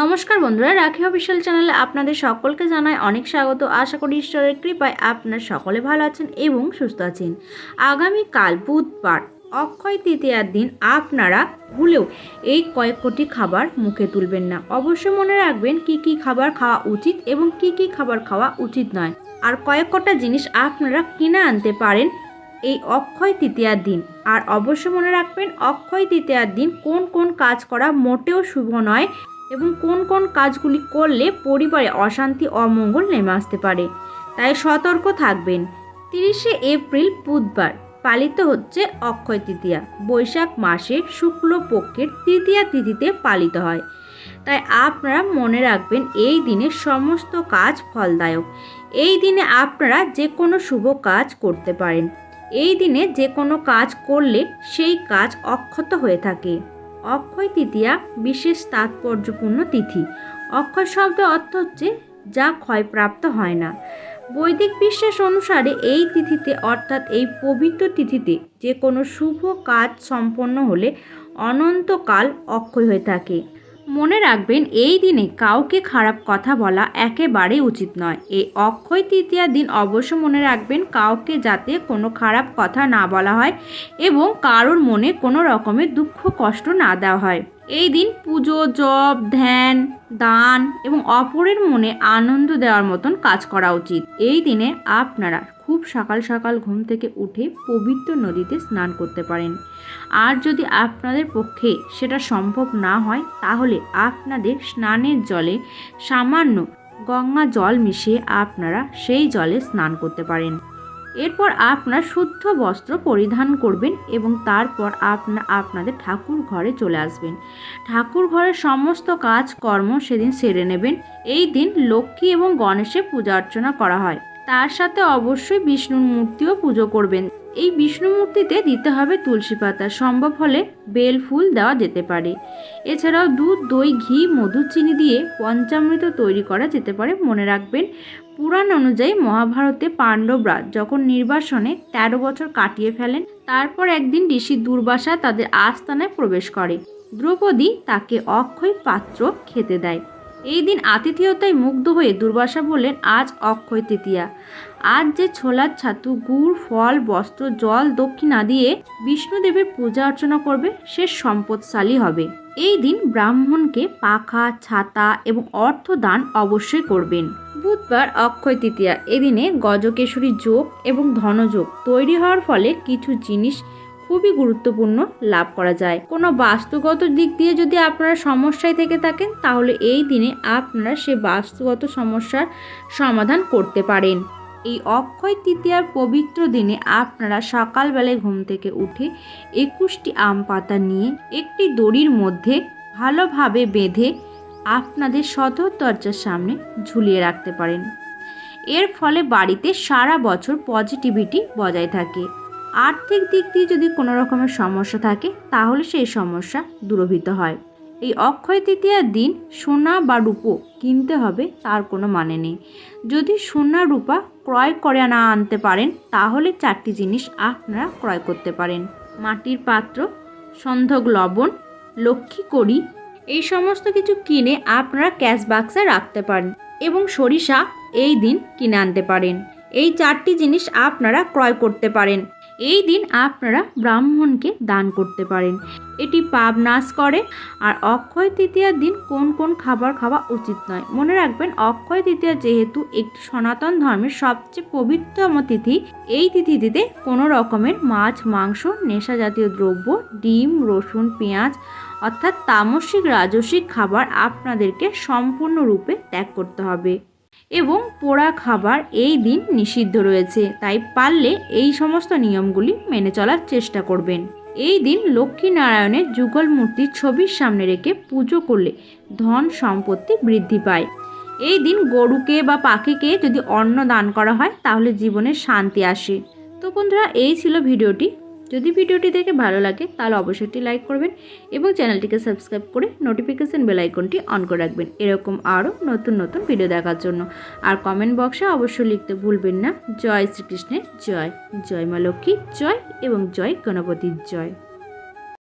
নমস্কার বন্ধুরা, রাখি অফিসিয়াল চ্যানেলে আপনাদের সকলকে জানাই অনেক স্বাগত। আশা করি ঈশ্বরের কৃপায় আপনার সকলে ভালো আছেন এবং সুস্থ আছেন। আগামীকাল বুধবার, অক্ষয় তৃতীয়ার দিন আপনারা ভুলেও এই কয়েক কোটি খাবার মুখে তুলবেন না। অবশ্যই মনে রাখবেন কি কি খাবার খাওয়া উচিত এবং কি কি খাবার খাওয়া উচিত নয়। আর কয়েক কটা জিনিস আপনারা কিনে আনতে পারেন এই অক্ষয় তৃতীয়ার দিন। আর অবশ্যই মনে রাখবেন, অক্ষয় তৃতীয়ার দিন কোন কোন কাজ করা মোটেও শুভ নয়। এবং কোন কোন কাজগুলি করলে পরিবারে অশান্তি অমঙ্গল নেমে আসতে পারে, তাই সতর্ক থাকবেন। তিরিশে এপ্রিল বুধবার, পালিত হচ্ছে অক্ষয় তৃতীয়া। বৈশাখ মাসের শুক্লপক্ষের তৃতীয়া তিথিতে পালিত হয়। তাই আপনারা মনে রাখবেন, এই দিনে সমস্ত কাজ ফলদায়ক। এই দিনে আপনারা যে কোনো শুভ কাজ করতে পারেন। এই দিনে যে কোনো কাজ করলে সেই কাজ অক্ষত হয়ে থাকে। অক্ষয় তৃতীয়া বিশেষ তাৎপর্যপূর্ণ তিথি। অক্ষয় শব্দের অর্থ হচ্ছে যা ক্ষয়প্রাপ্ত হয় না। বৈদিক বিশ্বাস অনুসারে এই তিথিতে, অর্থাৎ এই পবিত্র তিথিতে যে কোনো শুভ কাজ সম্পন্ন হলে অনন্তকাল অক্ষয় হয়ে থাকে। মনে রাখবেন, এই দিনে কাউকে খারাপ কথা বলা একেবারেই উচিত নয়। এই অক্ষয় তৃতীয়ার দিন অবশ্য মনে রাখবেন, কাউকে যাতে কোনো খারাপ কথা না বলা হয় এবং কারোর মনে কোনো রকমের দুঃখ, কষ্ট না দেওয়া হয়। এই দিন পুজো, জপ, ধ্যান, দান এবং অপরের মনে আনন্দ দেওয়ার মতন কাজ করা উচিত। এই দিনে আপনারা খুব সকাল সকাল ঘুম থেকে উঠে পবিত্র নদীতে স্নান করতে পারেন। আর যদি আপনাদের পক্ষে সেটা সম্ভব না হয়, তাহলে আপনাদের স্নানের জলে সামান্য গঙ্গা জল মিশিয়ে আপনারা সেই জলে স্নান করতে পারেন। এরপর আপনার শুদ্ধ বস্ত্র পরিধান করবেন এবং তারপর আপনা, আপনাদের ঠাকুর ঘরে চলে আসবেন। ঠাকুর ঘরের সমস্ত কাজ কর্ম সেদিন সেরে নেবেন। এই দিন লক্ষ্মী এবং গণেশের পূজা অর্চনা করা হয়। তার সাথে অবশ্যই বিষ্ণুর মূর্তিও পুজো করবেন। এই বিষ্ণু মূর্তিতে দিতে হবে তুলসী পাতা। সম্ভব হলে বেল ফুল দেওয়া যেতে পারে। এছাড়াও দুধ, দই, ঘি মধু চিনি দিয়ে পঞ্চামৃত তৈরি করা যেতে পারে মনে রাখবেন। পুরাণ অনুযায়ী মহাভারতে পাণ্ডবরা যখন নির্বাসনে ১৩ বছর কাটিয়ে ফেলেন, তারপর একদিন ঋষি দুর্বাসা তাদের আস্তানায় প্রবেশ করে। দ্রৌপদী তাকে অক্ষয় পাত্র খেতে দেয়। এই দিন আতিথেয়তায় মুগ্ধ হয়ে দুর্বাসা বললেন, আজ অক্ষয় তৃতীয়া। আজ যে ছোলার ছাতু, গুড়, ফল, বস্ত্র, জল, দক্ষিণা দিয়ে বিষ্ণুদেবের পূজা অর্চনা করবে, সে সম্পদশালী হবে। এই দিন ব্রাহ্মণকে পাখা, ছাতা এবং অর্থ দান অবশ্যই করবেন। বুধবার অক্ষয় তৃতীয়া। এদিনে গজকেশরী যোগ এবং ধনযোগ তৈরি হওয়ার ফলে কিছু জিনিস খুবই গুরুত্বপূর্ণ লাভ করা যায়। কোনো বাস্তুগত দিক দিয়ে যদি আপনারা সমস্যায় থেকে থাকেন, তাহলে এই দিনে আপনারা সে বাস্তুগত সমস্যার সমাধান করতে পারেন। এই অক্ষয় তৃতীয়ার পবিত্র দিনে আপনারা সকালবেলায় ঘুম থেকে উঠে একুশটি আম পাতা নিয়ে একটি দড়ির মধ্যে ভালোভাবে বেঁধে আপনাদের সদর দরজার সামনে ঝুলিয়ে রাখতে পারেন। এর ফলে বাড়িতে সারা বছর পজিটিভিটি বজায় থাকে। আর্থিক দিক দিয়ে যদি কোনো রকমের সমস্যা থাকে, তাহলে সেই সমস্যা দূরভূত হয়। এই অক্ষয় তৃতীয়ার দিন সোনা বা রূপো কিনতে হবে, তার কোনো মানে নেই। যদি সোনা, রূপা ক্রয় করে না আনতে পারেন, তাহলে চারটি জিনিস আপনারা ক্রয় করতে পারেন। মাটির পাত্র, সন্ধক লবণ, লক্ষ্মী কড়ি, এই সমস্ত কিছু কিনে আপনারা ক্যাশ বাক্সে রাখতে পারেন এবং সরিষা এই দিন কিনে আনতে পারেন। এই চারটি জিনিস আপনারা ক্রয় করতে পারেন। এই দিন আপনারা ব্রাহ্মণকে দান করতে পারেন। এটি পাপ নাশ করে। আর অক্ষয় তৃতীয়ার দিন কোন কোন খাবার খাওয়া উচিত নয়। মনে রাখবেন, অক্ষয় তৃতীয়া যেহেতু একটি সনাতন ধর্মের সবচেয়ে পবিত্রতম তিথি। এই তিথিটিতে কোনো রকমের মাছ, মাংস নেশা জাতীয় দ্রব্য, ডিম, রসুন, পেঁয়াজ অর্থাৎ তামসিক, রাজসিক খাবার আপনাদেরকে সম্পূর্ণরূপে ত্যাগ করতে হবে। এবং পোড়া খাবার এই দিন নিষিদ্ধ রয়েছে। তাই পারলে এই সমস্ত নিয়মগুলি মেনে চলার চেষ্টা করবেন। এই দিন লক্ষ্মী নারায়ণের যুগল মূর্তির ছবির সামনে রেখে পুজো করলে ধন সম্পত্তি বৃদ্ধি পায়। এই দিন গরুকে বা পাখিকে যদি অন্ন দান করা হয়, তাহলে জীবনে শান্তি আসে। তো বন্ধুরা, এই ছিল ভিডিওটি। যদি ভিডিওটি দেখে ভালো লাগে, তাহলে অবশ্যই লাইক করবেন এবং চ্যানেলটিকে সাবস্ক্রাইব করে নোটিফিকেশান বেল আইকনটি অন করে রাখবেন। এরকম আরও নতুন নতুন ভিডিও দেখার জন্য। আর কমেন্ট বক্সে অবশ্যই লিখতে ভুলবেন না। জয় শ্রীকৃষ্ণের জয়। জয় মা লক্ষ্মী জয় এবং জয় গণপতির জয়।